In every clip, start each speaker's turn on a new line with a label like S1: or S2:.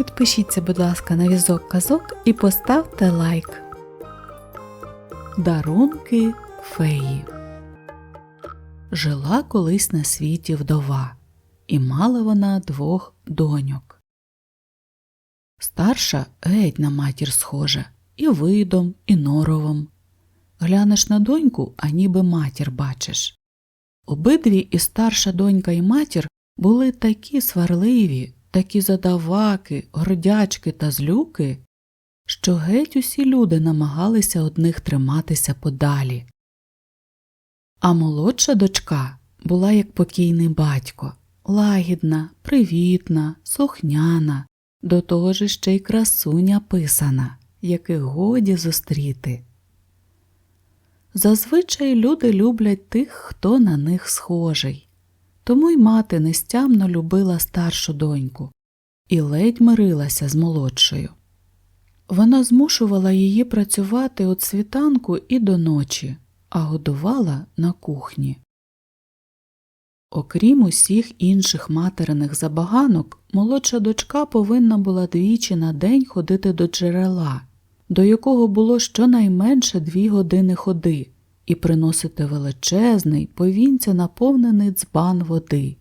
S1: Підпишіться, будь ласка, на візок казок і поставте лайк. Дарунки феї. Жила колись на світі вдова, і мала вона двох доньок. Старша геть на матір схожа, і видом, і норовом. Глянеш на доньку, а ніби матір бачиш. Обидві і старша донька і матір були такі сварливі, такі задаваки, гордячки та злюки, що геть усі люди намагалися одних триматися подалі. А молодша дочка була як покійний батько, лагідна, привітна, слухняна, до того ж ще й красуня писана, яких годі зустріти. Зазвичай люди люблять тих, хто на них схожий. Тому й мати нестямно любила старшу доньку і ледь мирилася з молодшою. Вона змушувала її працювати від світанку і до ночі, а годувала на кухні. Окрім усіх інших материних забаганок, молодша дочка повинна була двічі на день ходити до джерела, до якого було щонайменше дві години ходи, і приносити величезний, повінця наповнений дзбан води.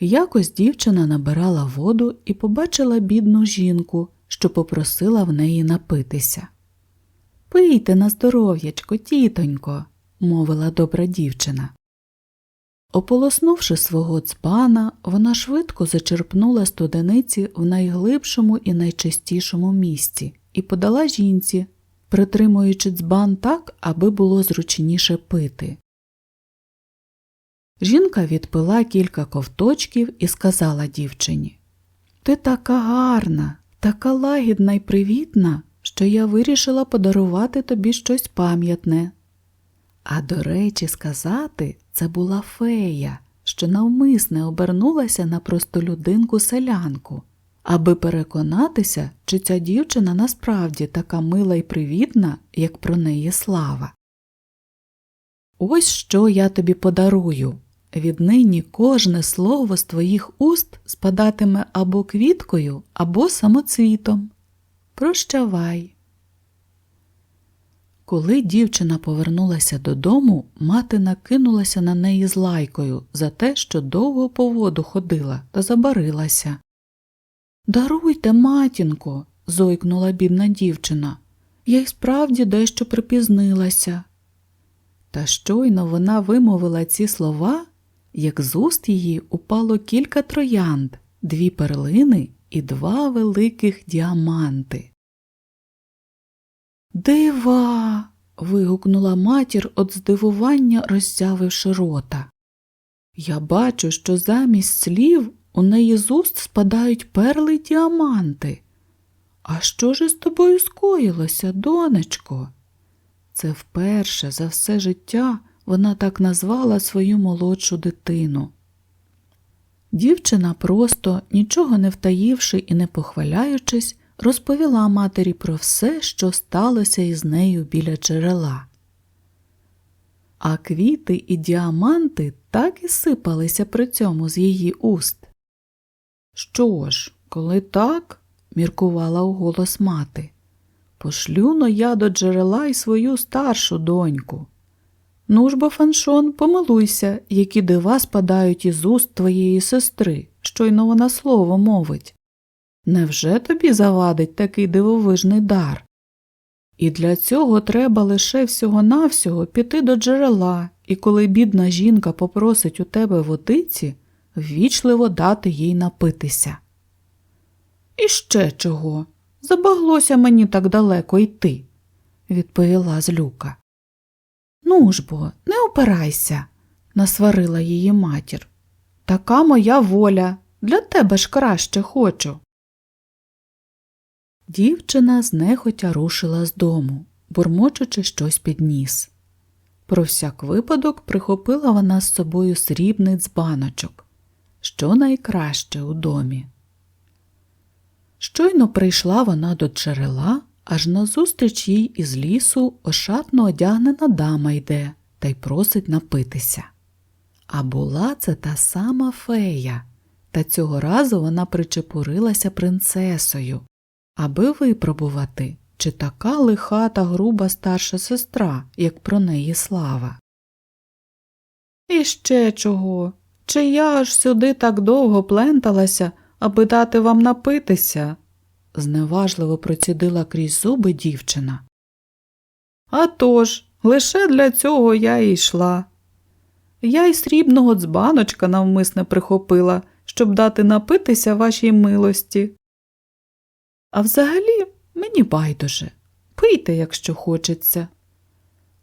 S1: Якось дівчина набирала воду і побачила бідну жінку, що попросила в неї напитися. Пийте на здоров'ячко, тітонько, мовила добра дівчина. Ополоснувши свого дзбана, вона швидко зачерпнула студениці в найглибшому і найчистішому місці і подала жінці, притримуючи дзбан так, аби було зручніше пити. Жінка відпила кілька ковточків і сказала дівчині Ти така гарна, така лагідна й привітна, що я вирішила подарувати тобі щось пам'ятне. А до речі, сказати, це була фея, що навмисне обернулася на простолюдинку селянку, аби переконатися, чи ця дівчина насправді така мила й привітна, як про неї слава. Ось що я тобі подарую. Віднині кожне слово з твоїх уст спадатиме або квіткою, або самоцвітом. Прощавай. Коли дівчина повернулася додому, мати накинулася на неї з лайкою за те, що довго по воду ходила та забарилася. Даруйте, матінко, зойкнула бідна дівчина. Я й справді дещо припізнилася. Та щойно вона вимовила ці слова, як з уст її упало кілька троянд, дві перлини і два великих діаманти. Дива. вигукнула матір від здивування, роззявивши рота. Я бачу, що замість слів у неї з уст спадають перли й діаманти. А що ж із тобою скоїлося, донечко? Це вперше за все життя вона так назвала свою молодшу дитину. Дівчина просто, нічого не втаївши і не похваляючись, розповіла матері про все, що сталося із нею біля джерела. А квіти і діаманти так і сипалися при цьому з її уст. Що ж, коли так, міркувала уголос мати, пошлю но я до джерела й свою старшу доньку. Ну ж бо, фаншон, помилуйся, які дива спадають із уст твоєї сестри, щойно вона слово мовить. Невже тобі завадить такий дивовижний дар? І для цього треба лише всього навсього піти до джерела, і коли бідна жінка попросить у тебе водиці, ввічливо дати їй напитися. І ще чого? Забаглося мені так далеко йти, відповіла злюка. Ну ж бо, не опирайся, насварила її матір. Така моя воля, для тебе ж краще хочу. Дівчина знехотя рушила з дому, бурмочучи щось під ніс. Про всяк випадок прихопила вона з собою срібний дзбаночок, що найкраще у домі. Щойно прийшла вона до джерела, аж назустріч їй із лісу ошатно одягнена дама йде та й просить напитися. А була це та сама фея, та цього разу вона причепурилася принцесою, аби випробувати, чи така лиха та груба старша сестра, як про неї слава. І чого? Чи я аж сюди так довго пленталася, аби дати вам напитися? зневажливо процідила крізь зуби дівчина. «А тож, лише для цього я й йшла. Я й срібного дзбаночка навмисне прихопила, щоб дати напитися вашій милості. А взагалі мені байдуже, пийте, якщо хочеться.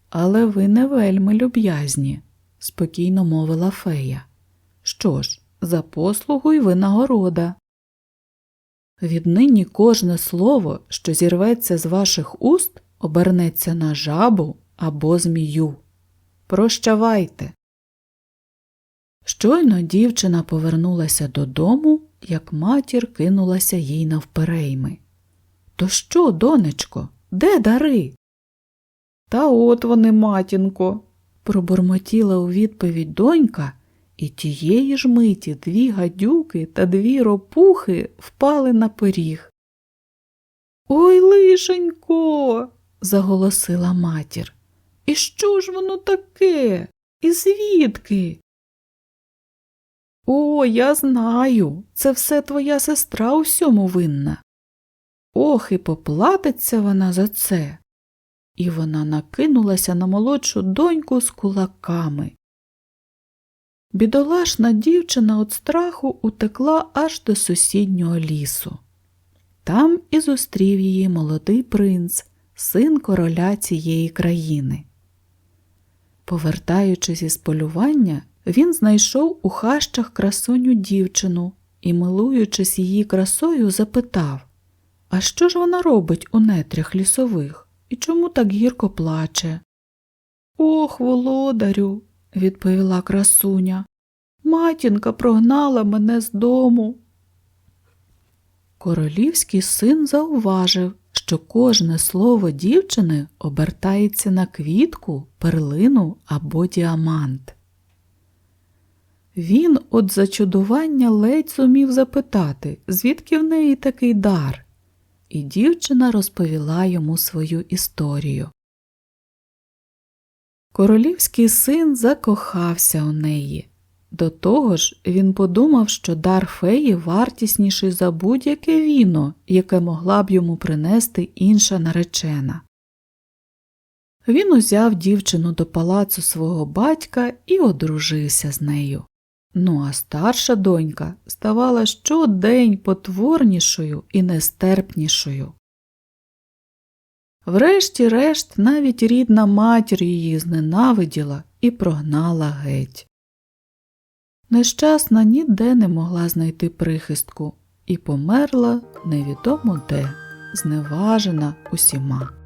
S1: Але ви не вельми люб'язні, спокійно мовила фея. Що ж, за послугу й винагорода. Віднині кожне слово, що зірветься з ваших уст, обернеться на жабу або змію. Прощавайте. Щойно дівчина повернулася додому, як матір кинулася їй навперейми. То що, донечко, де дари? Та от вони, матінко, пробурмотіла у відповідь донька, і тієї ж миті дві гадюки та дві ропухи впали на пиріг. Ой, лишенько. заголосила матір. І що ж воно таке? І звідки? О, я знаю, це все твоя сестра у всьому винна. Ох, і поплатиться вона за це. І вона накинулася на молодшу доньку з кулаками. Бідолашна дівчина від страху утекла аж до сусіднього лісу. Там і зустрів її молодий принц, син короля цієї країни. Повертаючись із полювання, він знайшов у хащах красуню дівчину і, милуючись її красою, запитав А що ж вона робить у нетрях лісових і чому так гірко плаче? Ох, володарю, відповіла красуня. Матінка прогнала мене з дому. Королівський син зауважив, що кожне слово дівчини обертається на квітку, перлину або діамант. Він от зачудування ледь зумів запитати, звідки в неї такий дар, і дівчина розповіла йому свою історію. Королівський син закохався у неї. До того ж, він подумав, що дар феї вартісніший за будь-яке віно, яке могла б йому принести інша наречена. Він узяв дівчину до палацу свого батька і одружився з нею. Ну а старша донька ставала щодень потворнішою і нестерпнішою. Врешті-решт навіть рідна матір її зненавиділа і прогнала геть. Нещасна ніде не могла знайти прихистку і померла невідомо де, зневажена усіма.